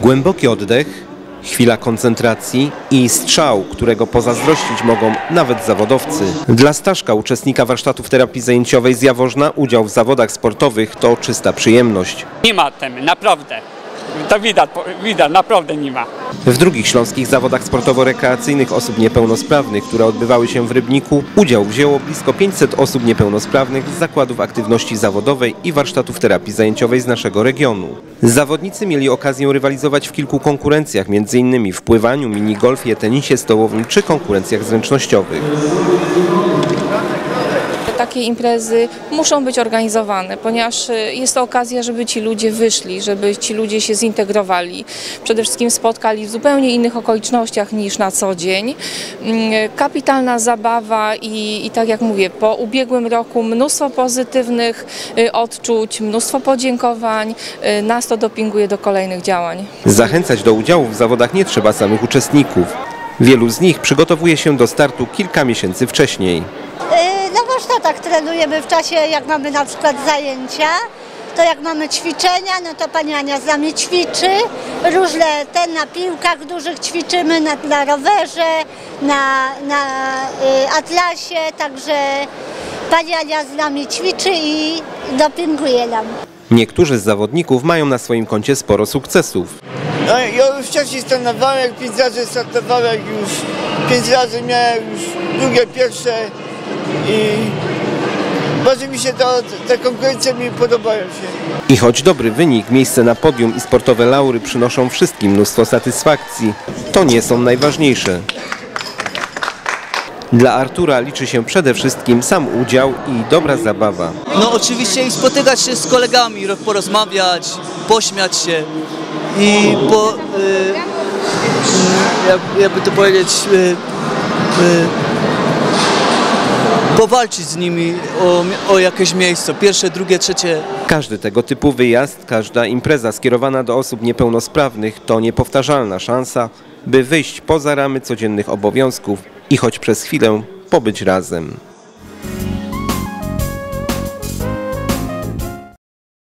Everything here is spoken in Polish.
Głęboki oddech, chwila koncentracji i strzał, którego pozazdrościć mogą nawet zawodowcy. Dla Staszka, uczestnika warsztatów terapii zajęciowej z Jaworzna, udział w zawodach sportowych to czysta przyjemność. Nie ma temy, naprawdę. To widać, widać, naprawdę nie ma. W drugich śląskich zawodach sportowo-rekreacyjnych osób niepełnosprawnych, które odbywały się w Rybniku, udział wzięło blisko 500 osób niepełnosprawnych z zakładów aktywności zawodowej i warsztatów terapii zajęciowej z naszego regionu. Zawodnicy mieli okazję rywalizować w kilku konkurencjach, m.in. w pływaniu, minigolfie, tenisie stołowym czy konkurencjach zręcznościowych. Takie imprezy muszą być organizowane, ponieważ y, jest to okazja, żeby ci ludzie wyszli, żeby ci ludzie się zintegrowali. Przede wszystkim spotkali w zupełnie innych okolicznościach niż na co dzień. Mm, Kapitalna zabawa i, i tak jak mówię, po ubiegłym roku mnóstwo pozytywnych y, odczuć, mnóstwo podziękowań. Y, Nas to dopinguje do kolejnych działań. Zachęcać do udziału w zawodach nie trzeba samych uczestników. Wielu z nich przygotowuje się do startu kilka miesięcy wcześniej. Warsztatach trenujemy w czasie, jak mamy na przykład zajęcia, to jak mamy ćwiczenia, no to pani Ania z nami ćwiczy. Różne te na piłkach dużych ćwiczymy, na, na rowerze, na, na y, atlasie, także pani Ania z nami ćwiczy i dopinguje nam. Niektórzy z zawodników mają na swoim koncie sporo sukcesów. No, ja już wcześniej startowałem, jak pięć razy startowałem, już pięć razy miałem już drugie, pierwsze i bardzo mi się to, te konkurencje mi podobają się. I choć dobry wynik, miejsce na podium i sportowe laury przynoszą wszystkim mnóstwo satysfakcji, to nie są najważniejsze. Dla Artura liczy się przede wszystkim sam udział i dobra zabawa. No oczywiście i spotykać się z kolegami, ro- porozmawiać, pośmiać się i po, y, y, jak, jakby to powiedzieć, y, y, powalczyć z nimi o, o jakieś miejsce, pierwsze, drugie, trzecie. Każdy tego typu wyjazd, każda impreza skierowana do osób niepełnosprawnych to niepowtarzalna szansa, by wyjść poza ramy codziennych obowiązków i choć przez chwilę pobyć razem.